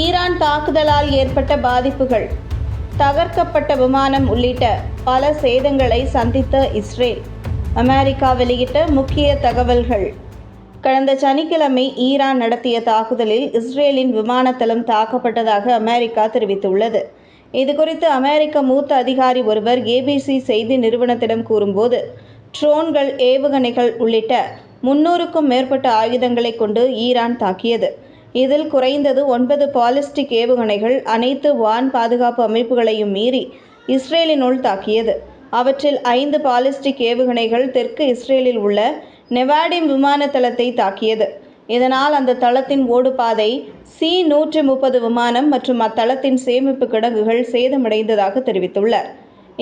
Iran தாக்குதலால் ஏற்பட்ட பாதிப்புகள். தகர்க்கப்பட்ட விமானம் உள்ளிட்ட பல சேதங்களை சந்தித்த இஸ்ரேல். அமெரிக்கா வெளியிட்ட முக்கிய தகவல்கள். கடந்த சனிக்கிழமை ஈரான் நடத்திய தாக்குதலில் இஸ்ரேலின் விமானத்தளம் தாக்கப்பட்டதாக அமெரிக்கா தெரிவித்துள்ளது. இதுகுறித்து அமெரிக்க மூத்த அதிகாரி ஒருவர் ஏபிசி செய்தி நிறுவனத்திடம் கூறும்போது ட்ரோன்கள் ஏவுகணைகள் உள்ளிட்ட முன்னூறுக்கும் மேற்பட்ட ஆயுதங்களை கொண்டு ஈரான் தாக்கியது. இதில் குறைந்தது ஒன்பது பாலிஸ்டிக் ஏவுகணைகள் அனைத்து வான் பாதுகாப்பு அமைப்புகளையும் மீறி இஸ்ரேலினுள் தாக்கியது. அவற்றில் ஐந்து பாலிஸ்டிக் ஏவுகணைகள் தெற்கு இஸ்ரேலில் உள்ள நெவாடிம் விமான தளத்தை தாக்கியது. இதனால் அந்த தளத்தின் ஓடுபாதை சி நூற்றி முப்பது விமானம் மற்றும் அத்தளத்தின் சேமிப்பு கிடங்குகள் சேதமடைந்ததாக தெரிவித்துள்ளார்.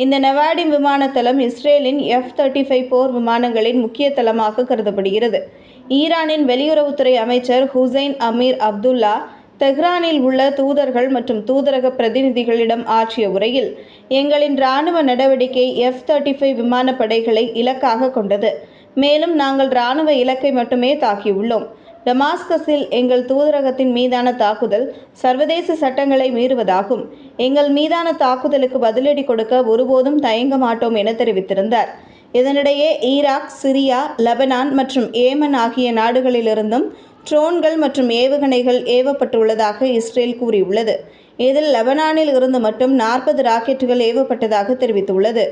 இந்த நெவாடிம் விமானத்தளம் இஸ்ரேலின் எஃப் தேர்ட்டி ஃபைவ் போர் விமானங்களின் முக்கிய தளமாக கருதப்படுகிறது. ஈரானின் வெளியுறவுத்துறை அமைச்சர் ஹுசைன் அமீர் அப்துல்லா தெஹ்ரானில் உள்ள தூதர்கள் மற்றும் தூதரக பிரதிநிதிகளிடம் ஆற்றிய உரையில் எங்களின் இராணுவ நடவடிக்கை எஃப் தேர்ட்டி ஃபைவ் விமானப்படைகளை இலக்காக கொண்டது. மேலும் நாங்கள் இராணுவ இலக்கை மட்டுமே தாக்கியுள்ளோம். டமாஸ்கஸில் எங்கள் தூதரகத்தின் மீதான தாக்குதல் சர்வதேச சட்டங்களை மீறுவதாகும். எங்கள் மீதான தாக்குதலுக்கு பதிலடி கொடுக்க ஒருபோதும் தயங்க மாட்டோம் என தெரிவித்திருந்தார். இதனிடையே ஈராக் சிரியா லெபனான் மற்றும் ஏமன் ஆகிய நாடுகளிலிருந்தும் ட்ரோன்கள் மற்றும் ஏவுகணைகள் ஏவப்பட்டுள்ளதாக இஸ்ரேல் கூறியுள்ளது. இதில் லெபனானில் இருந்து மட்டும் நாற்பது ராக்கெட்டுகள் ஏவப்பட்டதாக தெரிவித்துள்ளது.